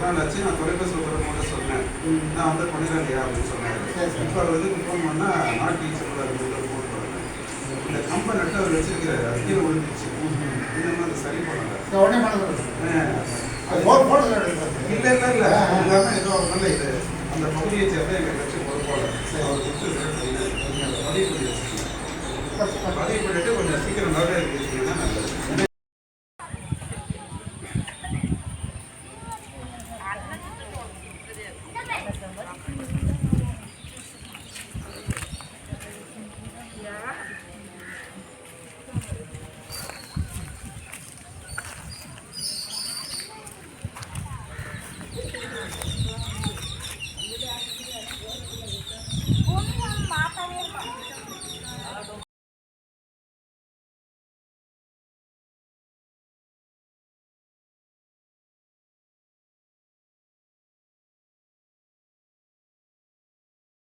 பத்து நாள் ஆச்சு நான் தொலைபேசியில் ஒரு முறை சொன்னேன். நான் வந்து பண்ணிடுறேன் அப்படின்னு சொன்னாரு இப்போ அவர் வந்து ஃபோன் பண்ணால் நாட் டீச்சர் ஃபோன் பண்ணேன் இந்த கம்பெனி நட்டு அவர் வச்சிருக்கிறாரு அது கீழே விழுந்துச்சு இன்னும் அதை சரி பண்ணல. நான் உடனே பண்ண இல்ல இல்ல இல்ல. எல்லாமே ஏதோ ஒரு நல்ல இது. அந்த பகுதியை சேர்ந்த எங்க கட்சி பொறுப்பாளர் அவர் கொடுத்து பதிவு பண்ணி வச்சிருக்கேன் பதிவு பண்ணிட்டு கொஞ்சம் சீக்கிரம் நடவடிக்கை